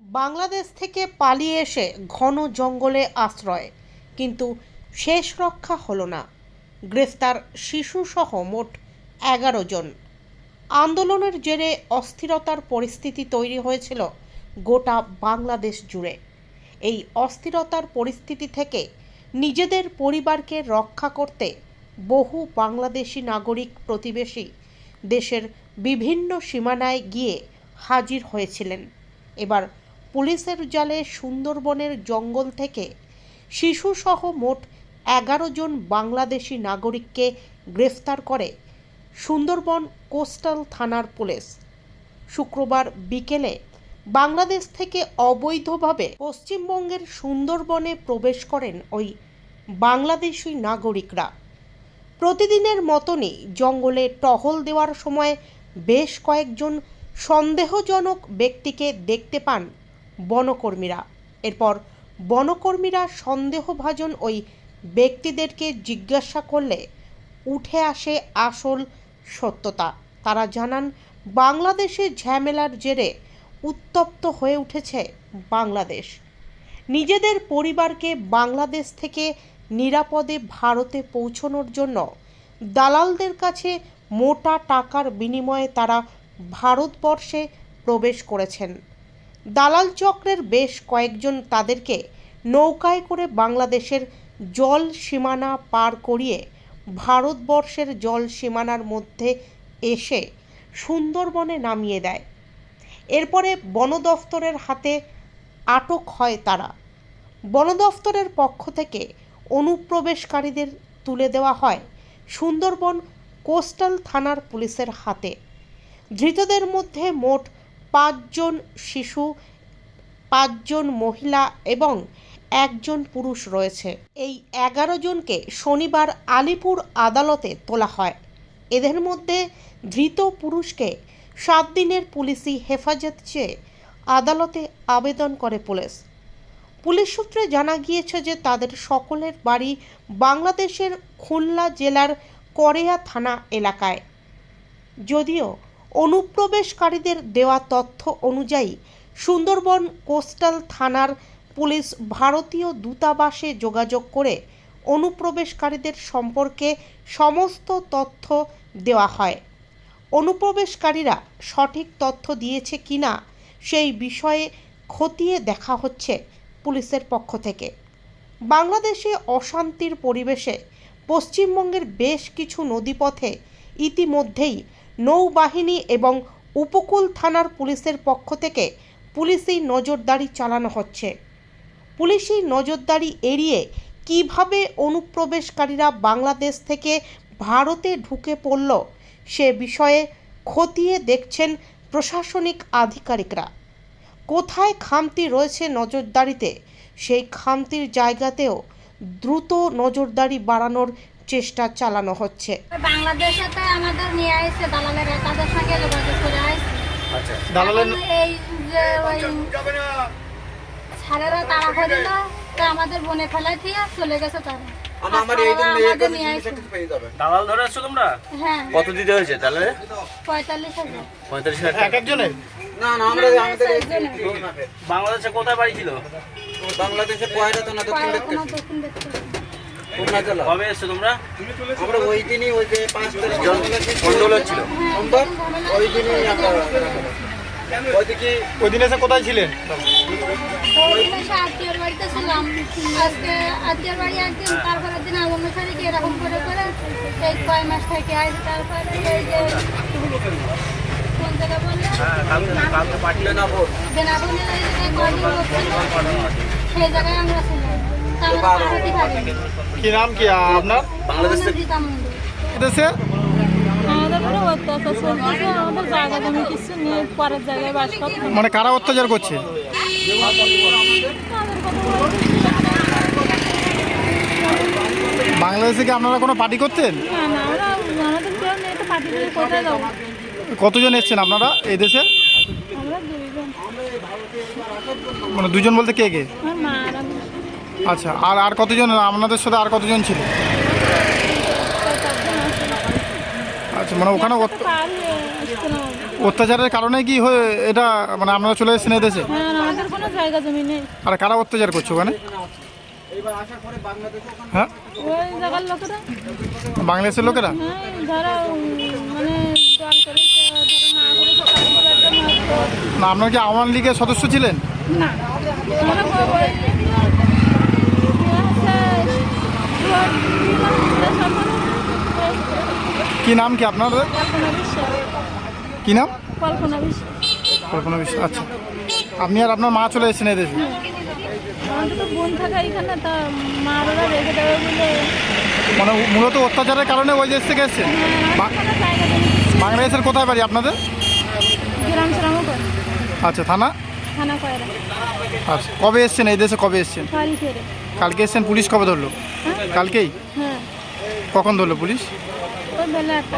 বাংলাদেশ থেকে পালিয়ে এসে ঘন জঙ্গলে আশ্রয়, কিন্তু শেষ রক্ষা হলো না। গ্রেফতার শিশুসহ মোট এগারো জন। আন্দোলনের জেরে অস্থিরতার পরিস্থিতি তৈরি হয়েছিল গোটা বাংলাদেশ জুড়ে। এই অস্থিরতার পরিস্থিতি থেকে নিজেদের পরিবারকে রক্ষা করতে বহু বাংলাদেশি নাগরিক প্রতিবেশী দেশের বিভিন্ন সীমানায় গিয়ে হাজির হয়েছিলেন। এবার পুলিশের জালে সুন্দরবনের জঙ্গল থেকে শিশুসহ মোট এগারো জন বাংলাদেশি নাগরিককে গ্রেফতার করে সুন্দরবন কোস্টাল থানার পুলিশ। শুক্রবার বিকেলে বাংলাদেশ থেকে অবৈধভাবে পশ্চিমবঙ্গের সুন্দরবনে প্রবেশ করেন ওই বাংলাদেশি নাগরিকরা। প্রতিদিনের মতনই জঙ্গলে টহল দেওয়ার সময় বেশ কয়েকজন সন্দেহজনক ব্যক্তিকে দেখতে পান বনকর্মীরা। এরপর বনকর্মীরা সন্দেহভাজন ওই ব্যক্তিদেরকে জিজ্ঞাসা করলে উঠে আসে আসল সত্যতা। তারা জানান, বাংলাদেশে ঝামেলার জেরে উত্তপ্ত হয়ে উঠেছে বাংলাদেশ। নিজেদের পরিবারকে বাংলাদেশ থেকে নিরাপদে ভারতে পৌঁছনোর জন্য দালালদের কাছে মোটা টাকার বিনিময়ে তারা ভারতবর্ষে প্রবেশ করেছেন। দালাল চক্রের বেশ কয়েকজন তাদেরকে নৌকায় করে বাংলাদেশের জল সীমানা পার করিয়ে ভারতবর্ষের জল সীমানার মধ্যে এসে সুন্দরবনে নামিয়ে দেয়। এরপরে বন দফতরের হাতে আটক হয় তারা। বন দফতরের পক্ষ থেকে অনুপ্রবেশকারীদের তুলে দেওয়া হয় সুন্দরবন কোস্টাল থানার পুলিশের হাতে। ধৃতদের মধ্যে মোট পাঁচজন শিশু, পাঁচজন মহিলা এবং একজন পুরুষ রয়েছে। এই এগারো জনকে শনিবার আলিপুর আদালতে তোলা হয়। এদের মধ্যে ধৃত পুরুষকে সাত দিনের পুলিশি হেফাজত চেয়ে আদালতে আবেদন করে পুলিশ। পুলিশ সূত্রে জানা গিয়েছে যে তাদের সকলের বাড়ি বাংলাদেশের খুলনা জেলার করেয়া থানা এলাকায়। যদিও অনুপ্রবেশকারীদের দেওয়া তথ্য অনুযায়ী সুন্দরবন কোস্টাল থানার পুলিশ ভারতীয় দূতাবাসে যোগাযোগ করে অনুপ্রবেশকারীদের সম্পর্কে সমস্ত তথ্য দেওয়া হয়। অনুপ্রবেশকারীরা সঠিক তথ্য দিয়েছে কিনা সেই বিষয়ে খতিয়ে দেখা হচ্ছে পুলিশের পক্ষ থেকে। বাংলাদেশে অশান্তির পরিবেশে পশ্চিমবঙ্গের বেশ কিছু নদীপথে ইতিমধ্যেই নৌবাহিনী এবং উপকূল থানার পুলিশের পক্ষ থেকে পুলিশি নজরদারি চালানো হচ্ছে। পুলিশি নজরদারি এড়িয়ে কীভাবে অনুপ্রবেশকারীরা বাংলাদেশ থেকে ভারতে ঢুকে পড়ল সে বিষয়ে খতিয়ে দেখছেন প্রশাসনিক আধিকারিকরা। কোথায় খামতি রয়েছে নজরদারিতে, সেই খামতির জায়গাতেও দ্রুত নজরদারি বাড়ানোর চেষ্টা চালানো হচ্ছে। বাংলাদেশেতে আমাদের নিয়ে আসছে দালালের তাদের সঙ্গে যোগাযোগ করে আসছে আচ্ছা। দালালের এই যে ওই ছাড়েরা তাড়া করিল তো আমাদের বনে ফেলাই দিয়ে চলে গেছে তারা। আমার এই দালাল ধরে আসছো তোমরা? হ্যাঁ। কত দিতে হয়েছে তাহলে? পঁয়তাল্লিশ হাজার। পঁয়তাল্লিশ হাজার এক একজনের না না আমরা আমাদের। বাংলাদেশে কোথায় বাড়ি ছিল? বাংলাদেশে পয়রা তো না দক্ষিণ দেখতে কবে এসছো তোমরা? আমরা ওই দিনই ওই যে পাঁচ তারিখ গন্ডগোল হচ্ছিল সোমবার ওই দিনই আমরা ওইদিকে ওই দিন এসে কোথায় ছিলেন ওই আত্মীয়র বাড়িতে ছিলাম। আজকে আত্মীয়র বাড়ি একদিন তারপরের দিন অন্য তারিখে এরকম করে করে এই কয় মাস থেকে আসে তারপরে এই যে কোন জায়গা বললে হ্যাঁ সেই জায়গায় আমরা ছিলাম। তারপরে কি নাম কি আপনার? বাংলাদেশে দেশে। মানে কারা অত্যাচার করছে? বাংলাদেশে কি আপনারা কোনো পার্টি করতেন? কতজন এসছেন আপনারা এই দেশে? মানে দুজন বলতে কে কে? আচ্ছা আর আর কতজন আপনাদের সাথে আর কতজন ছিল? আচ্ছা মানে ওখানে অত্যাচারের কারণে কি হয়ে এটা মানে আপনারা চলে এসেছেন এদেশে হ্যাঁ আর কারা অত্যাচার করছে ওখানে? হ্যাঁ? বাংলাদেশের লোকেরা? হ্যাঁ মানে না আপনারা কি আওয়ামী লীগের সদস্য ছিলেন? না আমরা ক- ওই ইয়ে হচ্ছে, দুয়ার দিলাম, তারপরে ওই কি নাম কি কল্পনা কি নাম? কল্পনা বিশ্বাস। আচ্ছা। আপনি আর আপনার মা চলে এসেছেন এদেশে? মানে মূলত অত্যাচারের কারণে ওই দেশ থেকে জমি কিছু বাংলাদেশের কোথায় বাড়ি আপনাদের? আচ্ছা থানা? থানা কয়রা? আচ্ছা কবে এসেছেন? এই দেশে কবে এসেছেন? বাড়ি কালকে এসেছেন? পুলিশ কবে ধরলো? কালকেই? হ্যাঁ। কখন ধরলো পুলিশ? বেলা একটা।